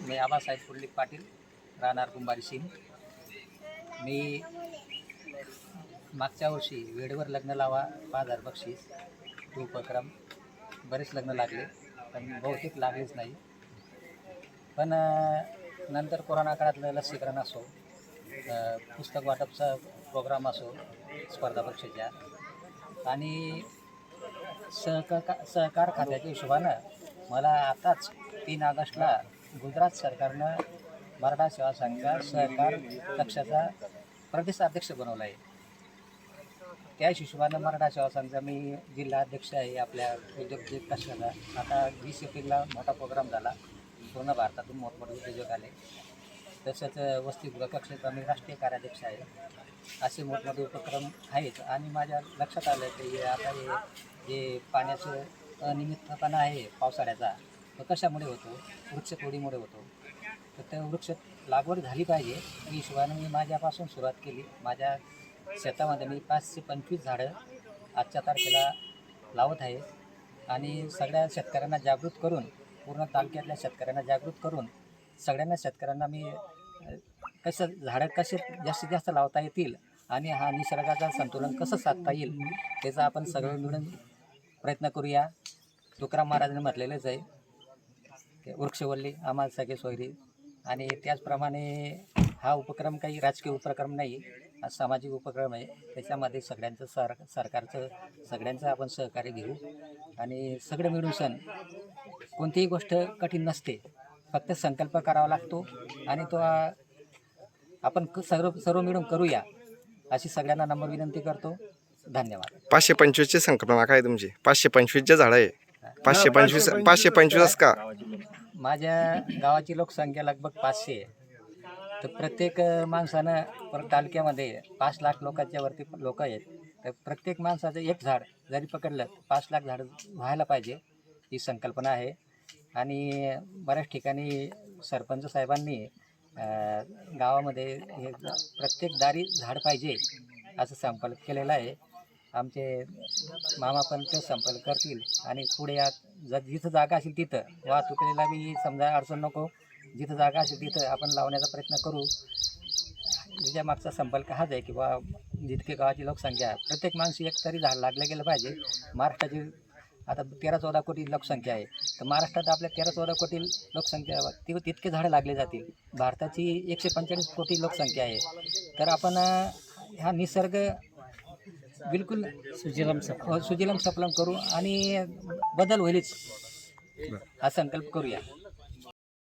मी आबासाहेब पुंडलिक पाटील राहणार कुंभारी सिंग मी मागच्या वर्षी वेळेवर लग्न लावा पाच हजार बक्षीस तो उपक्रम बरेच लग्न लागले पण बहुतेक लागलेच नाही. पण नंतर कोरोना काळातलं लसीकरण असो पुस्तक वाटपचा प्रोग्राम असो स्पर्धा परीक्षेच्या आणि सहकार सहकार खात्याच्या हिशोबानं मला आताच तीन ऑगस्टला गुजरात सरकारनं मराठा सेवा संघाचा सहकार पक्षाचा प्रदेश अध्यक्ष बनवला आहे. त्या हिशोबानं मराठा सेवा संघाचा मी जिल्हा अध्यक्ष आहे आपल्या उद्योग कक्षाचा आता वीस एप्रिलला मोठा प्रोग्राम झाला पूर्ण भारतातून मोठमोठे उद्योजक आले. तसंच वसतिगृह पक्षाचा मी राष्ट्रीय कार्याध्यक्ष आहे. असे मोठमोठे उपक्रम आहेत. आणि माझ्या लक्षात आलं की हे आता हे जे पाण्याचं अनियमितपणा आहे पावसाळ्याचा. कशामुळे होतो वृक्षतोडीमुळे होतो. तर त्या वृक्ष लागवड झाली पाहिजे. या हिशोबाने मी माझ्यापासून सुरुवात केली. माझ्या शेतामध्ये मी पाचशे पंचवीस झाडं आजच्या तारखेला लावत आहे. आणि सगळ्या शेतकऱ्यांना जागृत करून पूर्ण तालुक्यातल्या शेतकऱ्यांना जागृत करून सगळ्यांना शेतकऱ्यांना मी कसं झाडं कसे जास्तीत जास्त लावता येतील आणि हा निसर्गाचा संतुलन कसं साधता येईल त्याचा आपण सगळं मिळून प्रयत्न करूया. तुकाराम महाराजांनी म्हटलेलंच आहे वृक्षवल्ली आम्हाला सगळे सोयरी. आणि त्याचप्रमाणे हा उपक्रम काही राजकीय उपक्रम नाही हा सामाजिक उपक्रम आहे. त्याच्यामध्ये सगळ्यांचं सर सरकारचं सगळ्यांचं आपण सहकार्य घेऊ. आणि सगळे मिळून सण कोणतीही गोष्ट कठीण नसते. फक्त संकल्प करावा लागतो आणि तो आ, आपण क- सर्व सर्व मिळून करूया अशी सगळ्यांना नम्र विनंती करतो. धन्यवाद. पाचशे पंचवीसची संकल्पना काय तुमची? पाचशे पंचवीसचे झाड आहे. पाचशे पंचवीस पाचशे पंचवीस का? माझ्या गावाची लोकसंख्या लगभग पाचशे आहे. तर प्रत्येक माणसानं पर तालुक्यामध्ये पाच लाख लोकांच्या वरती लोक आहेत. तर प्रत्येक माणसाचं एक झाड जरी पकडलं तर पाच लाख झाड व्हायला पाहिजे ही संकल्पना आहे. आणि बऱ्याच ठिकाणी सरपंच साहेबांनी गावामध्ये हे प्रत्येक दारी झाड पाहिजे असं संकल्प केलेलं आहे. आमचे मामा पण ते संपर्क करतील. आणि पुढे या ज जिथं जागा असेल तिथं. वाहतुकीला बी समजा अडचण नको. जिथं जागा असेल तिथं आपण लावण्याचा प्रयत्न करू. तिच्या मागचा संपर्क हाच आहे की बा जितके गावाची लोकसंख्या आहे प्रत्येक माणशी एक तरी झाड लागलं गेलं पाहिजे. महाराष्ट्राची आता तेरा चौदा कोटी लोकसंख्या आहे. तर महाराष्ट्रात आपल्या तेरा चौदा कोटी लोकसंख्या ती तितके झाडं लागले जातील. भारताची एकशे पंचेचाळीस कोटी लोकसंख्या आहे. तर आपण हा निसर्ग बिलकुल सुजलम हो, सुजलम सफलम करू आणि बदल होईलच हा संकल्प करूया.